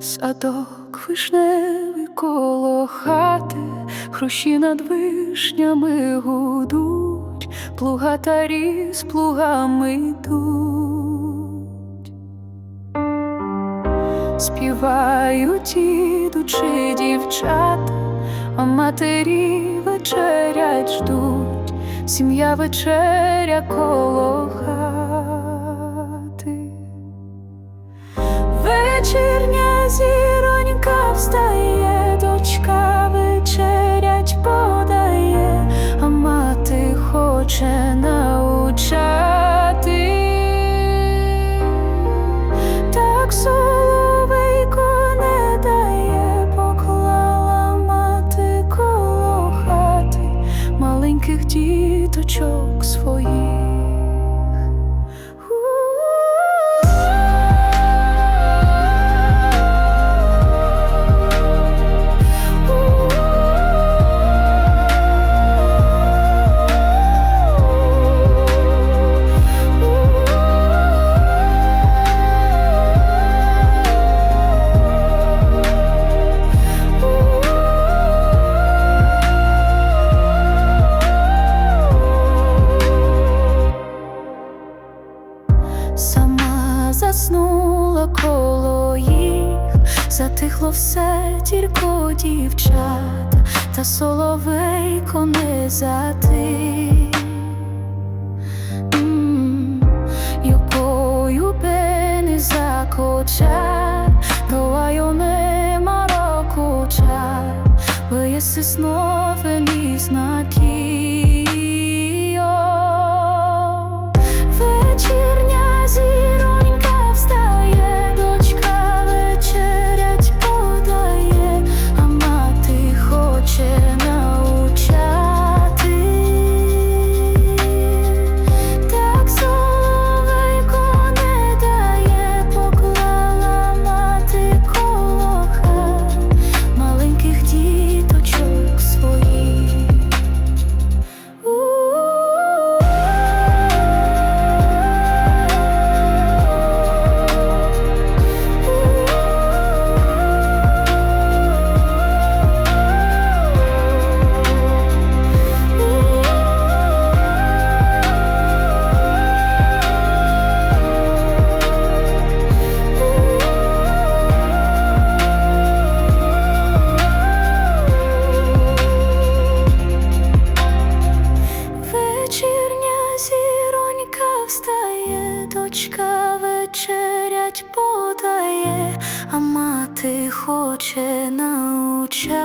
Садок вишневий коло хати, хрущі над вишнями гудуть, плугатарі з плугами йдуть. Співають ідучи дівчата, а матері вечерять ждуть, сім'я вечеря коло хати. Вечірня зіронька встає, дочка вечерять подає, а мати хоче научати. Так соловейко не дає, поклала мати коло хати маленьких діточок все тільки дівчат, та соловейко не затих. ти, Якою би не закоча, Гаваю нема рокуча, бо снов феліз подає, а мати хоче научати.